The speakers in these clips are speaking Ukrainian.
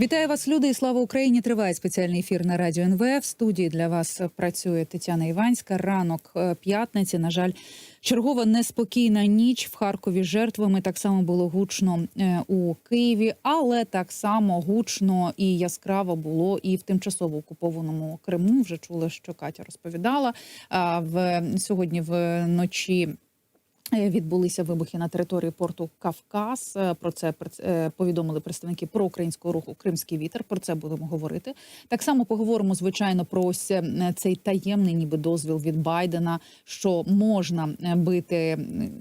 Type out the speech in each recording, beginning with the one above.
Вітаю вас, люди, і слава Україні! Триває спеціальний ефір на радіо НВ. В студії для вас працює Тетяна Іванська. Ранок е, п'ятниці. На жаль, чергова неспокійна ніч в Харкові. Жертвами так само було гучно е, у Києві, але так само гучно і яскраво було і в тимчасово окупованому Криму. Вже чули, що Катя розповідала. В сьогодні вночі. Е, Відбулися вибухи на території порту Кавказ. Е, Про це е, повідомили представники проукраїнського руху Кримський вітер. Про це будемо говорити. Так само поговоримо звичайно про ось цей таємний, ніби дозвіл від Байдена, що можна бити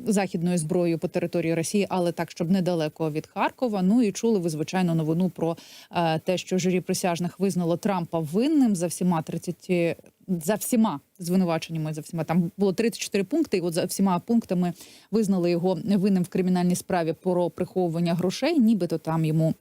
західною зброєю по території Росії, але так, щоб недалеко від Харкова. Ну і чули ви звичайно новину про те, що журі присяжних визнало Трампа винним за всіма 30 за всіма звинуваченнями за всіма там було 34 пункти. І от за всіма пунктами визнали його винним в кримінальній справі про приховування грошей, нібито там йому.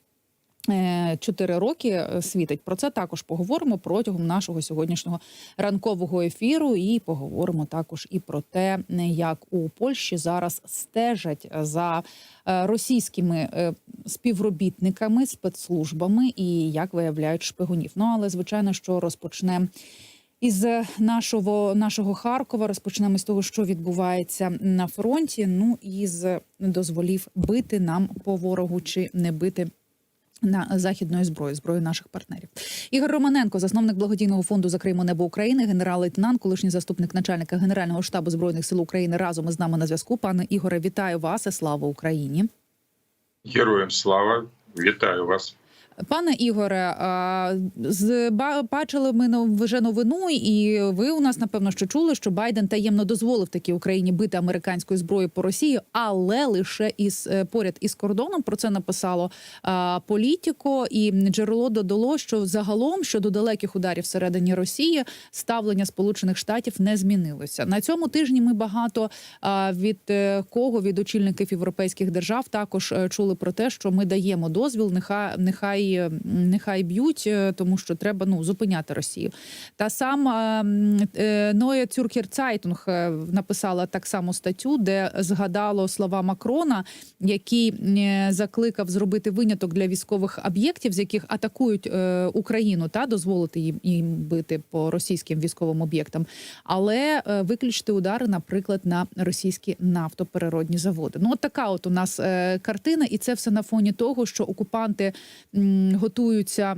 е, Чотири роки е, світить про це також поговоримо протягом нашого сьогоднішнього ранкового ефіру. І поговоримо також і про те, е, як у Польщі зараз стежать за російськими співробітниками, спецслужбами і як виявляють шпигунів. Ну але звичайно, що розпочнемо із нашого нашого Харкова розпочнемо з того, що відбувається на фронті. Ну і з дозволів бити нам по ворогу чи не бити. На західної зброї зброї наших партнерів Ігор Романенко, засновник благодійного фонду «Закриємо небо України, генерал-лейтенант, колишній заступник начальника Генерального штабу збройних сил України разом із нами на зв'язку. Пане Ігоре, вітаю вас і слава Україні. Героям слава, вітаю вас. Пане Ігоре, з ба- бачили ми вже новину, і ви у нас напевно що чули, що Байден таємно дозволив такій Україні бити американською зброєю по Росії, але лише із е, поряд із кордоном. Про це написало Політіко, і джерело додало, що загалом щодо далеких ударів всередині Росії ставлення Сполучених Штатів не змінилося. На цьому тижні ми багато від е, кого від очільників європейських держав також е, чули про те, що ми даємо дозвіл, нехай нехай е, нехай б'ють, е, тому що треба ну зупиняти Росію. Та сама е, Ноя Цюркер Цайтунг написала так само статтю, де згадало слова Макрона, який закликав зробити виняток для військових об'єктів, з яких атакують Україну, та дозволити їм їм бити по російським військовим об'єктам, але виключити удари, наприклад, на російські нафтопереродні заводи. Ну, от така от у нас картина, і це все на фоні того, що окупанти готуються.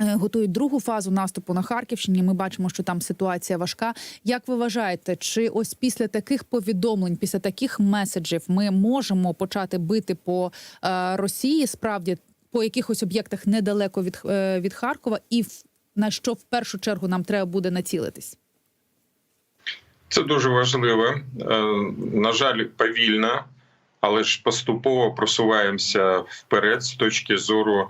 е, Готують другу фазу наступу на Харківщині. Ми бачимо, що там ситуація важка. Як ви вважаєте, чи ось після таких повідомлень, після таких меседжів, ми можемо почати бити по е, Росії, справді по якихось об'єктах недалеко від, е, від Харкова, і в, на що в першу чергу нам треба буде націлитись? Це дуже важливо. Е, На жаль, повільно, але ж поступово просуваємося вперед з точки зору,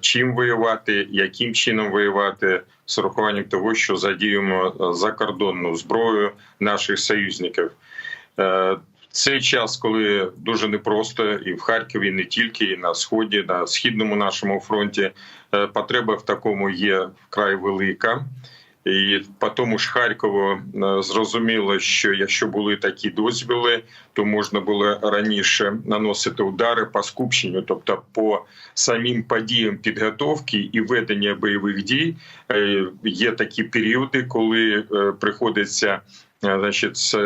чим воювати, яким чином воювати, з урахуванням того, що задіємо е, закордонну зброю наших союзників. Е, цей час, коли дуже непросто, і в Харкові, і не тільки, і на сході, на східному нашому фронті, е, потреба в такому є вкрай велика. І по тому ж Харкову е, зрозуміло, що якщо були такі дозвіли, то можна було раніше наносити удари по скупченню, тобто по самим подіям підготовки і ведення бойових дій. Е, Є такі періоди, коли е, приходиться. Е, Значить, з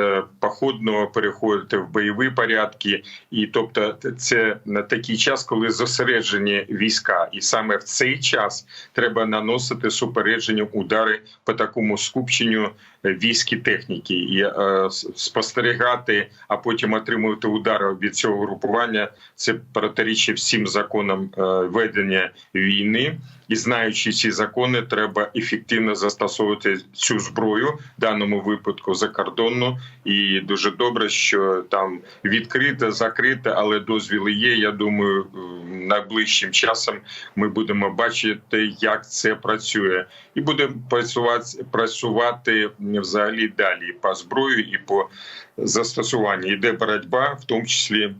походного переходити в бойові порядки, і тобто, це на такий час, коли зосереджені війська, і саме в цей час треба наносити супередження удари по такому скупченню військ техніки, і е, спостерігати, а потім отримувати удари від цього групування. Це протирічить всім законам е, ведення війни. І знаючи ці закони, треба ефективно застосовувати цю зброю в даному випадку закордонну. І дуже добре, що там відкрите, закрите, але дозвіли є. Я думаю, е, найближчим часом ми будемо бачити, як це працює, і будемо працювати працювати взагалі далі по зброю і по застосуванню. Йде боротьба, в тому числі,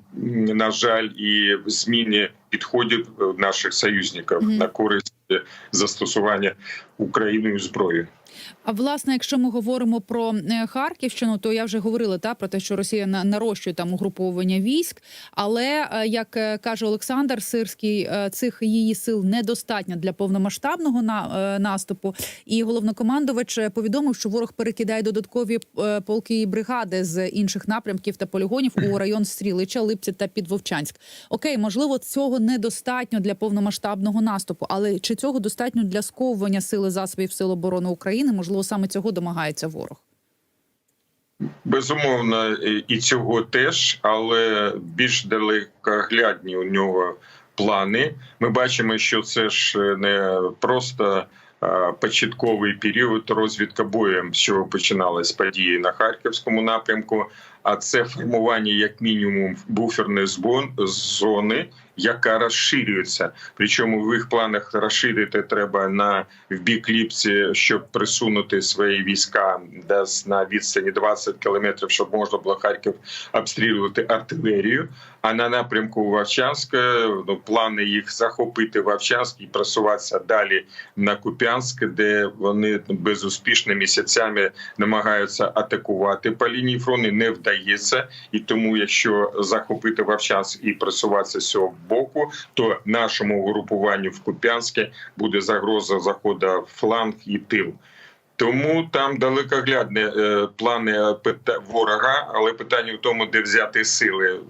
на жаль, і в зміні підходів е, наших союзників Мгм. на користь застосування Україною зброї. А власне, якщо ми говоримо про е, Харківщину, то я вже говорила та про те, що Росія на- нарощує там угруповування військ. Але е, як е, каже Олександр Сирський, цих її сил недостатньо для повномасштабного на, наступу. І головнокомандувач повідомив, що ворог перекидає додаткові полки і бригади з інших напрямків та полігонів у район Стрілича, Липці та Підвовчанськ. Окей, можливо, цього недостатньо для повномасштабного наступу, але чи цього достатньо для сковування сили засобів сил оборони України? Можливо, саме цього домагається ворог. Безумовно, і- цього теж, але більш далекоглядні у нього плани. Ми бачимо, що це ж не просто е, початковий період розвідка боєм, чого починалась події на харківському напрямку. А це формування, як мінімум, буферної зони, яка розширюється. Причому в їх планах розширити треба на в бік Ліпці, щоб присунути свої війська десь на відстані 20 кілометрів, щоб можна було Харків обстрілювати артилерію. А на напрямку Вовчанська ну, плани їх захопити Вовчанськ і просуватися далі на Куп'янськ, де вони безуспішно місяцями намагаються атакувати по лінії фронту. Не вдається, і тому, якщо захопити Вовчанськ і просуватися з цього боку, то нашому групуванню в Куп'янське буде загроза заходу в фланг і тил. Тому там далекоглядні е, плани е, ворога, але питання в тому, де взяти сили.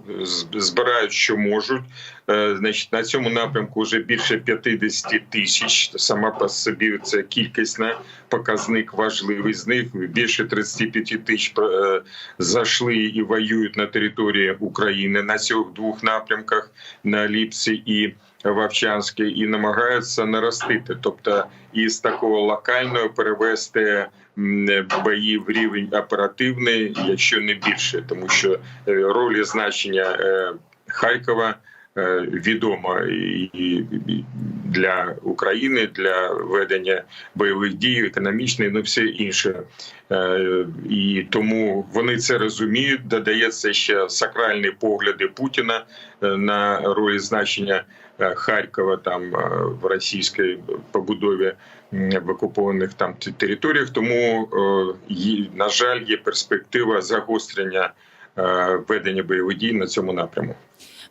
Збирають, що можуть. Е, Значить, на цьому напрямку вже більше 50 тисяч. Сама по собі це кількісна показник важливий. З них більше 35 тисяч е, зайшли і воюють на території України на цих двох напрямках на Ліпсі і Вовчанське, і намагаються наростити, тобто із такого локального перевести бої в рівень оперативний, якщо не більше, тому що е, роль і значення е, Харкова е, відома і для України для ведення бойових дій, економічної, ну все інше. І тому вони це розуміють. Додається ще сакральні погляди Путіна на роль значення Харкова там е, в російській побудові в окупованих там територіях. Тому е, на жаль, є перспектива загострення ведення бойових дій на цьому напряму.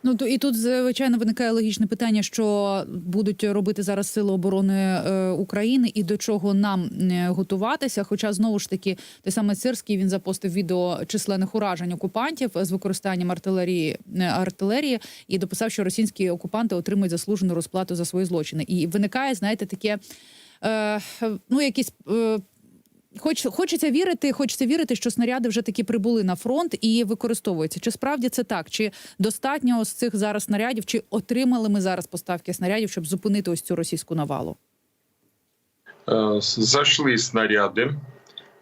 Ну то і тут звичайно виникає логічне питання, що будуть робити зараз сили оборони е, України, і до чого нам е, готуватися. Хоча знову ж таки той самий Сирський він запостив відео численних уражень окупантів з використанням артилерії е, артилерії і дописав, що російські окупанти отримують заслужену розплату за свої злочини. І виникає, знаєте, таке ну якісь. Хоч хочеться вірити, хочеться вірити, що снаряди вже таки прибули на фронт і використовуються. Чи справді це так? Чи достатньо ось цих зараз снарядів? Чи отримали ми зараз поставки снарядів, щоб зупинити ось цю російську навалу? Е, Зайшли снаряди,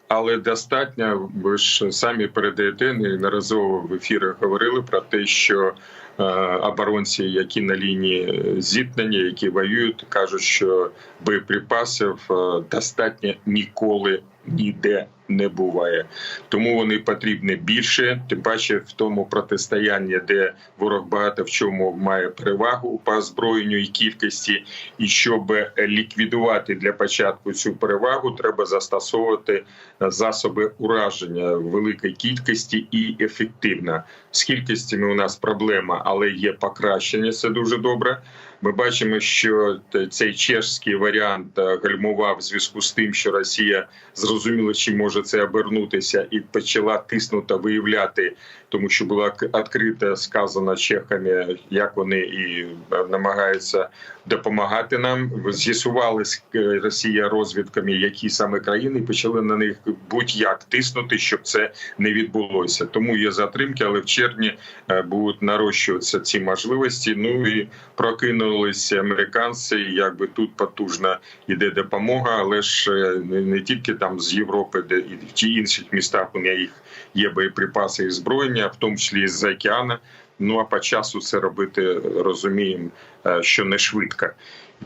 але достатньо. Ви ж самі передаєте неодноразово в ефірах говорили про те, що е, оборонці, які на лінії зіткнення, які воюють, кажуть, що боєприпасів е, достатньо ніколи ніде не буває. Тому вони потрібні більше, тим паче в тому протистоянні, де ворог багато в чому має перевагу по озброєнню і кількості, і щоб ліквідувати для початку цю перевагу, треба застосовувати засоби ураження в великій кількості і ефективно. З кількістями у нас проблема, але є покращення. Це дуже добре. Ми бачимо, що цей чешський варіант е, гальмував в зв'язку з тим, що Росія зрозуміла, чи може це обернутися, і почала тиснути, виявляти, тому що було відкрито сказано чехами, як вони і е, намагаються допомагати нам. З'ясувалась е, Росія розвідками, які саме країни почали на них будь-як тиснути, щоб це не відбулося. Тому є затримки, але в червні е, будуть нарощуватися ці можливості. Ну і прокинулися американці. Якби тут потужна іде допомога, але ж не, не тільки там з Європи, де і в ті інших містах у них є боєприпаси і зброєння, в тому числі з океану. Ну а по часу це робити розуміємо, е, що не швидко.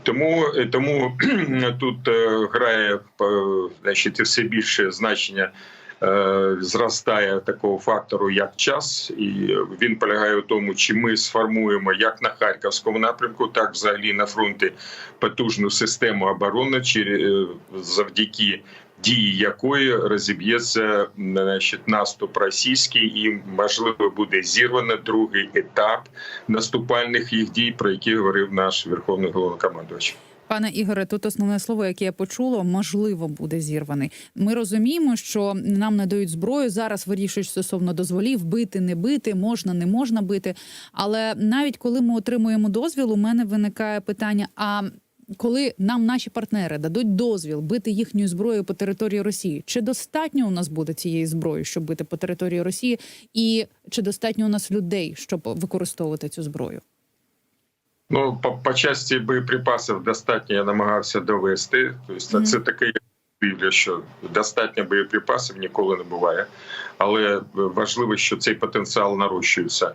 Тому тому тут е, грає е, значить, все більше значення е, зростає такого фактору, як час, і він полягає у тому, чи ми сформуємо як на харківському напрямку, так взагалі на фронті потужну систему оборони, чи е, завдяки дії якої розіб'ється значить, наступ російський, і можливо буде зірвано другий етап наступальних їх дій, про які говорив наш верховний головнокомандувач. Пане Ігоре, тут основне слово, яке я почула, можливо, буде зірваний. Ми розуміємо, що нам надають зброю. Зараз вирішують стосовно дозволів бити, не бити, можна, не можна бити. Але навіть коли ми отримуємо дозвіл, у мене виникає питання: а коли нам наші партнери дадуть дозвіл бити їхньою зброєю по території Росії, чи достатньо у нас буде цієї зброї, щоб бити по території Росії, і чи достатньо у нас людей, щоб використовувати цю зброю? Ну, по, по часті боєприпасів достатньо я намагався довести. Тобто, Мгм. це таке біля, що достатньо боєприпасів ніколи не буває. Але важливо, що цей потенціал нарощується.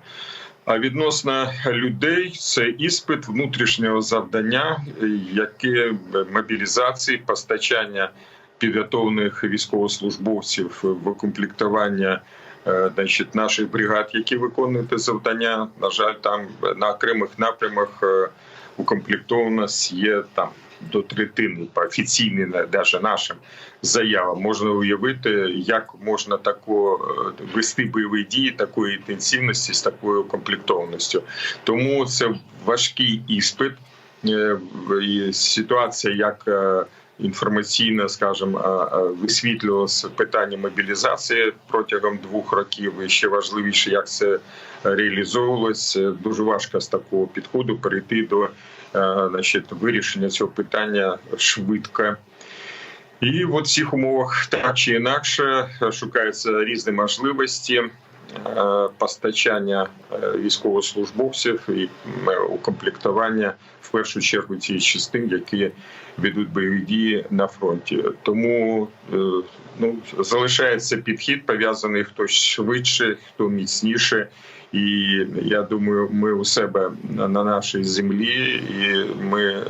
А відносно людей, це іспит внутрішнього завдання, яке мобілізації, постачання підготовлених військовослужбовців в укомплектування е, значить, наших бригад, які виконують завдання. На жаль, там на окремих напрямах е, укомплектованість є там до третини по офіційним, навіть нашим заявам. Можна уявити, як можна тако е, вести бойові дії такої інтенсивності з такою укомплектованістю. Тому це важкий іспит. Е, і Ситуація як е, інформаційно, скажімо, висвітлювалося питання мобілізації протягом двох років. І ще важливіше, як це реалізовувалось. Дуже важко з такого підходу перейти до значить, вирішення цього питання швидко. І в цих умовах так чи інакше шукаються різні можливості е, постачання е, військовослужбовців і укомплектування в першу чергу цієї частин, які ведуть бойові дії на фронті. Тому е, ну залишається підхід пов'язаний хто швидше, хто міцніше. І я думаю, ми у себе на на нашій землі, і ми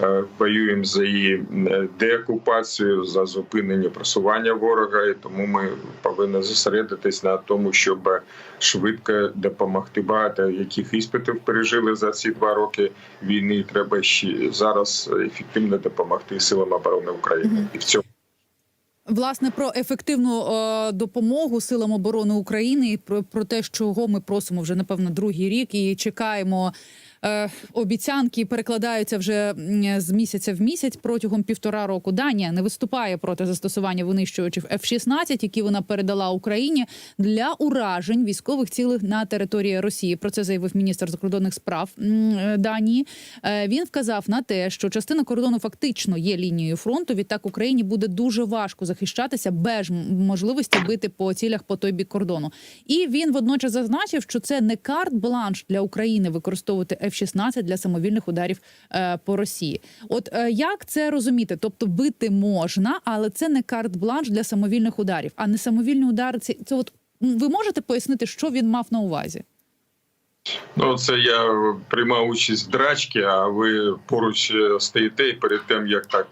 е, воюємо за її е, деокупацію, за зупинення просування ворога. І тому ми повинні зосередитись на тому, щоб швидко допомогти. Багато яких іспитів пережили за ці два роки війни. Треба ще зараз ефективно допомогти силам оборони України. І в цьому Власне, про ефективну е, допомогу силам оборони України і про, про те, чого ми просимо вже напевно другий рік, і чекаємо. Е, обіцянки перекладаються вже з місяця в місяць протягом півтора року. Данія не виступає проти застосування винищувачів F-16, які вона передала Україні для уражень військових цілих на території Росії. Про це заявив міністр закордонних справ е, Данії. Е, Він вказав на те, що частина кордону фактично є лінією фронту. Відтак Україні буде дуже важко захищатися без можливості бити по цілях по той бік кордону. І він водночас зазначив, що це не карт-бланш для України використовувати F-16 для самовільних ударів е, по Росії. От е, як це розуміти? Тобто бити можна, але це не карт-бланш для самовільних ударів, а не самовільні удари. Це, це от ви можете пояснити, що він мав на увазі? Ну, це я приймав участь в драчці, а ви поруч е, стоїте і перед тим, як так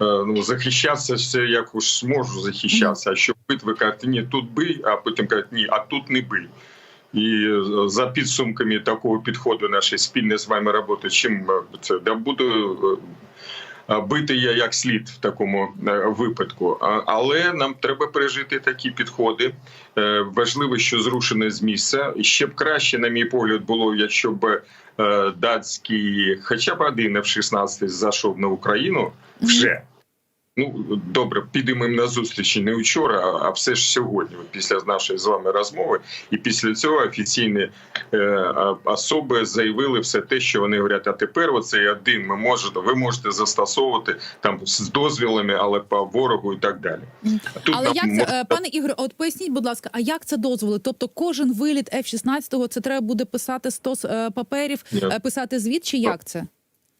ну, захищатися, це як уж зможу захищатися. А що бити, ви кажете, ні, тут бий, а потім кажуть, ні, а тут не бий. І е, за підсумками такого підходу нашої спільної з вами роботи, чим е, це да буду е, бити я як слід в такому випадку. Але нам треба пережити такі підходи. Важливо, що зрушене з місця. Ще б краще, на мій погляд, було, якщо б датський, хоча б один F-16 зайшов на Україну вже. Ну добре, підемо їм на зустрічі не вчора, а- все ж сьогодні, от після нашої з вами розмови. І після цього офіційні е, особи заявили все те, що вони говорять. А тепер оцей один ми можете, ви можете застосовувати там з дозвілами, але по ворогу і так далі. Тут Але як це, можна- е, пане Ігоре, от поясніть, будь ласка, а як це дозволи? Тобто кожен виліт F-16, це треба буде писати 100 е, паперів, Ні. е, писати звіт, чи як це?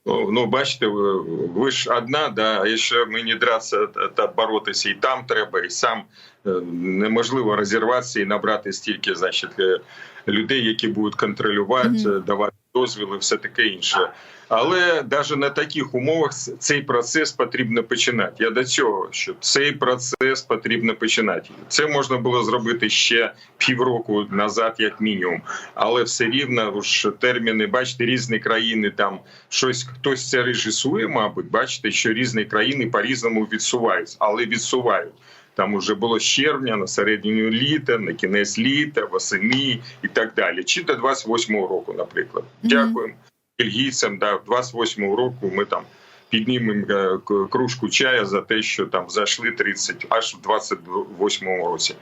Ну, бачите, ви, ж одна, да, а ще мені дратися та- та боротися і там треба, і сам е, неможливо розірватися і набрати стільки, значить, е, людей, які будуть контролювати, Мгм. давати дозвіли, все таке інше. Але навіть на таких умовах цей процес потрібно починати. Я до цього, що цей процес потрібно починати. Це можна було зробити ще півроку назад, як мінімум. Але все рівно ж терміни, бачите, різні країни там щось хтось це режисує, мабуть, бачите, що різні країни по-різному відсуваються, але відсувають. Там уже було з червня на середину літа, на кінець літа, восени і так далі. Чи до 28-го року, наприклад. Дякуємо бельгійцям. Да, 28-го року ми там піднімемо е, кружку чая за те, що там зайшли 30 аж в 28-му році.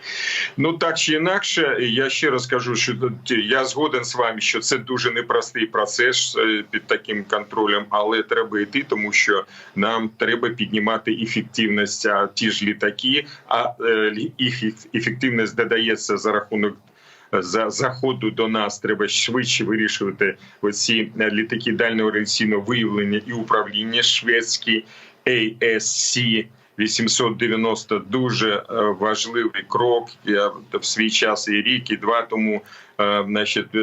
Ну так чи інакше, я ще раз кажу, що я згоден з вами, що це дуже непростий процес е, під таким контролем, але треба йти, тому що нам треба піднімати ефективність. А ті ж літаки, а е, їх ефективність додається за рахунок. За заходу до нас треба швидше вирішувати оці е, літаки дальнього радіаційного виявлення і управління шведські ASC 890 дуже е, важливий крок. Я в свій час і рік, і два тому е, значить, е,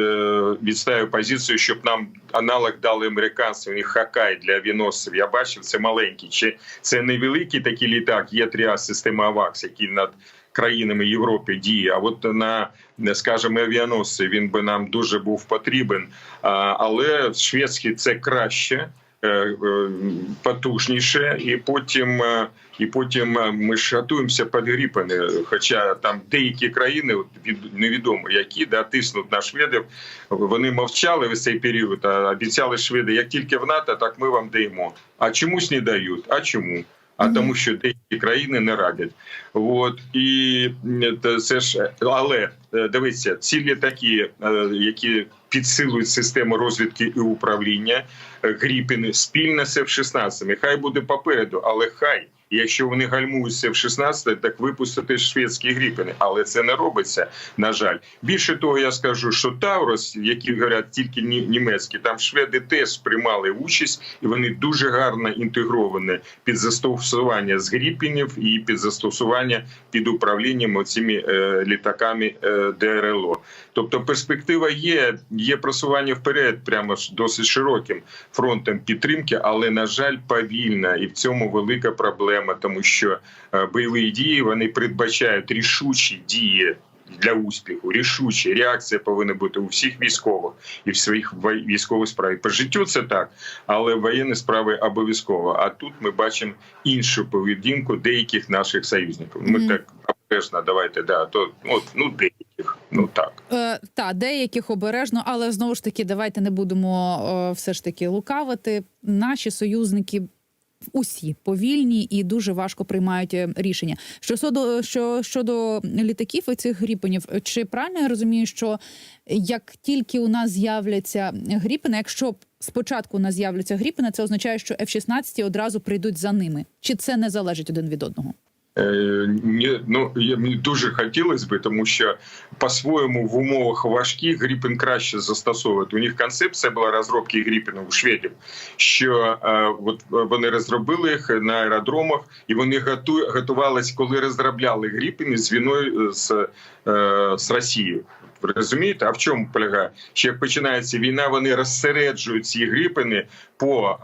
відставив позицію, щоб нам аналог дали американці. У них хакай для авіаносців. Я бачив, це маленький. Чи це невеликий такий літак? Є тріас система АВАКС, який над країнами Європи діє. А от на скажімо, авіаносці він би нам дуже був потрібен. Але шведський це краще. Е, е, Потужніше, і потім і потім е, ми ж готуємося під Гріпени. Хоча там деякі країни от від- невідомо які да тиснуть на шведів. Вони мовчали весь цей період. А обіцяли шведи, як тільки в НАТО, так ми вам даємо. А чомусь не дають. А чому? А тому, що деякі країни не радять. От і це ж але дивіться, ці літаки, е, які підсилують систему розвідки і управління, е, Гріпіни спільно з F-16. Хай буде попереду, але хай. Якщо вони гальмуються в 16, так випустити шведські гріпини, але це не робиться. На жаль, більше того, я скажу, що Таурос, які говорять тільки ні- німецькі, там шведи теж приймали участь, і вони дуже гарно інтегровані під застосування з гріпінів і під застосування під управлінням оціми е, літаками е, ДРЛО. Тобто перспектива є, є просування вперед, прямо досить широким фронтом підтримки, але на жаль, повільна, і в цьому велика проблема, тому що е, бойові дії вони передбачають рішучі дії. Для успіху рішучі реакція повинна бути у всіх військових і в своїх військових справах. По життю це так, але воєнні справи обов'язково. А тут ми бачимо іншу поведінку деяких наших союзників. Ми Мгм. так обережно, давайте да то от, ну деяких, ну так. Е, та деяких обережно, але знову ж таки, давайте не будемо е, все ж таки лукавити. Наші союзники. Усі повільні і дуже важко приймають е, рішення. Що щодо що щодо літаків і цих гріпенів, чи правильно я розумію, що як тільки у нас з'являться гріпени, якщо спочатку у нас з'являться гріпени, це означає, що F-16 одразу прийдуть за ними, чи це не залежить один від одного? Е, ну мені дуже хотілося би, тому що по-своєму в умовах важких Гріпен краще застосовувати. У них концепція була розробки Гріпена у шведів, що е, от вони розробили їх на аеродромах, і вони готу, готувалися, коли розробляли Гріпени з війною з, е, з Росією. Ви розумієте, а в чому полягає? Що як починається війна, вони розсереджують ці грипини по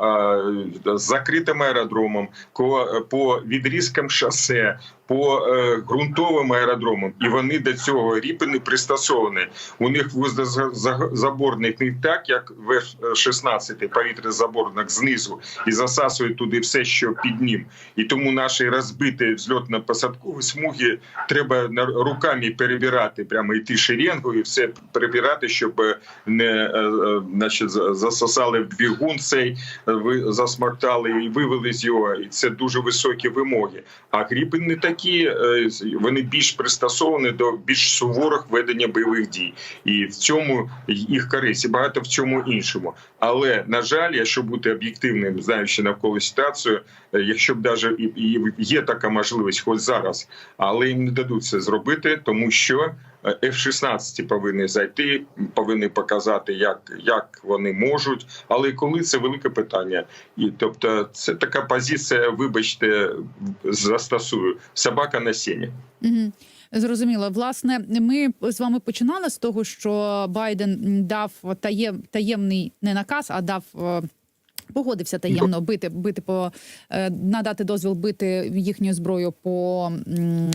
е, закритим аеродромам, по, по відрізкам шосе, по е, ґрунтовим аеродромам, і вони до цього гріпини пристосовані. У них воздозаборник не так, як в F-16 повітрязаборник знизу, і засасують туди все, що під ним. І тому наші розбиті взльотно-посадкові смуги треба руками перебирати, прямо йти шеренгою, і все перебирати, щоб не е, е, значить, засосали в двигун цей, ви засмоктали і вивели з його. І це дуже високі вимоги. А гріпи не такі, е, вони більш пристосовані до більш суворих ведення бойових дій, і в цьому їх користь, і багато в цьому іншому. Але на жаль, якщо бути об'єктивним, знаючи навколо ситуацію, е, якщо б даже і, є така можливість, хоч зараз, але їм не дадуть це зробити, тому що F-16 повинні зайти, повинні показати, як, як вони можуть. Але коли це велике питання, і тобто це така позиція, вибачте, застосую собака на сіні. Угу. Зрозуміло. Власне, ми з вами починали з того, що Байден дав таєм, таємний не наказ, а дав. Погодився таємно бити, бити по е, надати дозвіл бити їхню зброю по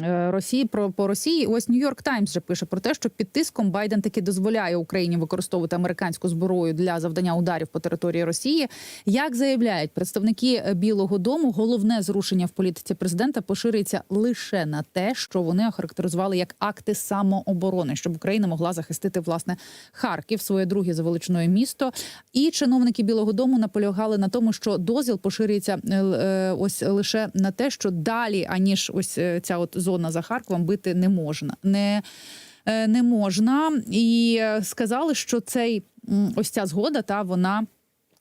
е, Росії. Про по Росії. Ось Нью-Йорк Таймс вже пише про те, що під тиском Байден таки дозволяє Україні використовувати американську зброю для завдання ударів по території Росії. Як заявляють представники Білого Дому, головне зрушення в політиці президента поширюється лише на те, що вони охарактеризували як акти самооборони, щоб Україна могла захистити власне Харків, своє друге за величиною місто. І чиновники Білого Дому наполягали на тому, що дозвіл поширюється е, е, ось лише на те, що далі аніж ось е, ця от зона за Харковом бити не можна. Не не можна, і сказали, що цей ось ця згода, та вона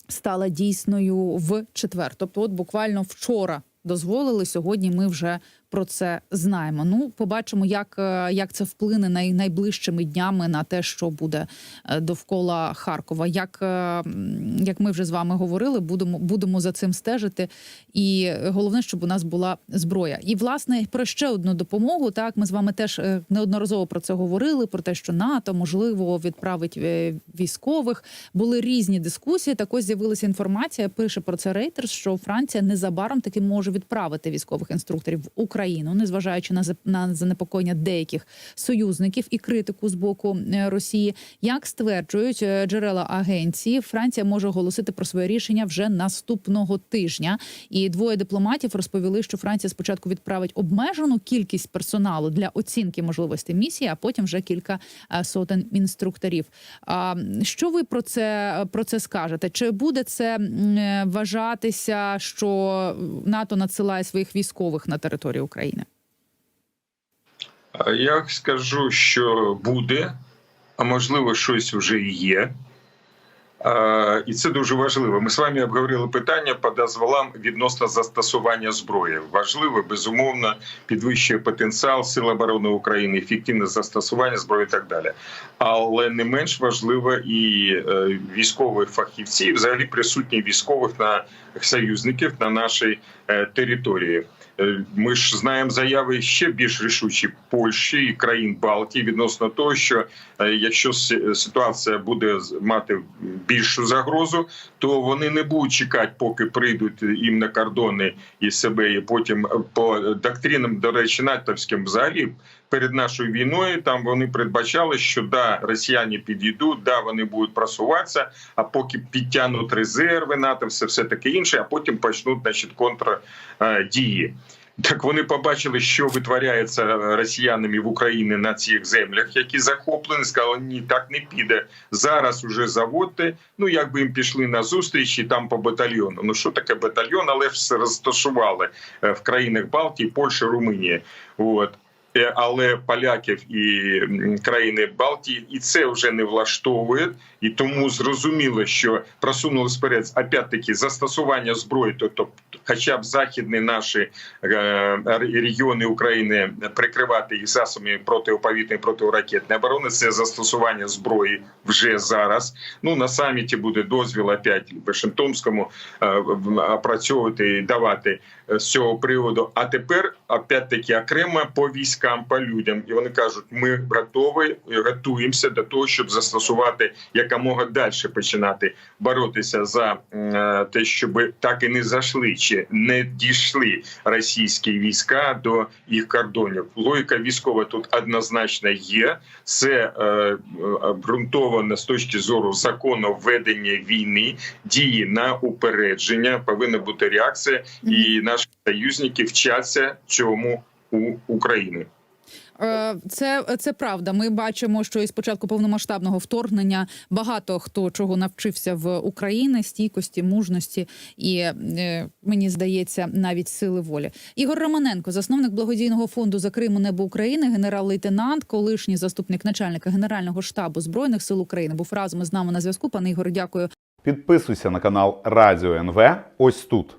стала дійсною в четвер. Тобто, от буквально вчора дозволили. Сьогодні ми вже про це знаємо. Ну, побачимо, як, е, як це вплине най, найближчими днями на те, що буде е, довкола Харкова. Як, е, як ми вже з вами говорили, будемо, будемо за цим стежити. І головне, щоб у нас була зброя. І власне про ще одну допомогу. Так, ми з вами теж неодноразово про це говорили. Про те, що НАТО можливо відправить військових. Були різні дискусії. Так ось з'явилася інформація. Пише про це Reuters, що Франція незабаром таки може відправити військових інструкторів в Україну, незважаючи на на занепокоєння деяких союзників і критику з боку е, Росії. Як стверджують е, джерела агенції, Франція може оголосити про своє рішення вже наступного тижня. І двоє дипломатів розповіли, що Франція спочатку відправить обмежену кількість персоналу для оцінки можливостей місії, а потім вже кілька е, сотень інструкторів. А що ви про це про це скажете? Чи буде це вважатися, що НАТО надсилає своїх військових на територію? А Я скажу, що буде, а можливо, щось вже і є. І це дуже важливо. Ми з вами обговорили питання по дозволам відносно застосування зброї. Важливо, безумовно, підвищує потенціал Сил оборони України, ефективне застосування зброї і так далі. Але не менш важливо і е, військових фахівців, і взагалі присутні військових на союзників на нашій е, території. Е, Ми ж знаємо заяви ще більш рішучі Польщі і країн Балтії відносно того, що е, якщо ситуація буде мати більшу загрозу, то вони не будуть чекати, поки прийдуть їм на кордони і себе, і потім е, по доктринам, до речі, натовським взагалі. Перед нашою війною там вони передбачали, що да, росіяни підійдуть, да, вони будуть просуватися, а поки підтягнуть резерви НАТО, все, все таке інше, а потім почнуть значить, контрдії. Так вони побачили, що витворяється росіянами в Україні на цих землях, які захоплені. Сказали, ні, так не піде. Зараз уже заводьте. Ну якби їм пішли на зустріч і там по батальйону. Ну що таке батальйон, але ж розташували е, в країнах Балтії, Польщі, Румунії. От. Е, Але поляків і країни Балтії і це вже не влаштовує, і тому зрозуміло, що просунули вперед опять-таки застосування зброї, тобто, хоча б західні наші е, регіони України прикривати їх засобами протиповітряної протиракетної оборони. Це застосування зброї вже зараз. Ну на саміті буде дозвіл опять Вашингтонському е, опрацьовувати і давати з цього приводу. А тепер опять-таки окремо по військам, по людям, і вони кажуть: ми готові, і готуємося до того, щоб застосувати якомога далі починати боротися за е, те, щоб так і не зайшли чи не дійшли російські війська до їх кордонів. Логіка військова тут однозначно є. Це е, е, обґрунтовано з точки зору закону ведення війни, дії на упередження. Повинна бути реакція, і наші союзники вчаться цьому у України. Е, Це, це правда. Ми бачимо, що із початку повномасштабного вторгнення багато хто чого навчився в Україні стійкості, мужності і е, мені здається, навіть сили волі. Ігор Романенко, засновник благодійного фонду за Криму Небо України, генерал-лейтенант, колишній заступник начальника генерального штабу збройних сил України, був разом із нами на зв'язку. Пане Ігоре, дякую. Підписуйся на канал Радіо НВ ось тут.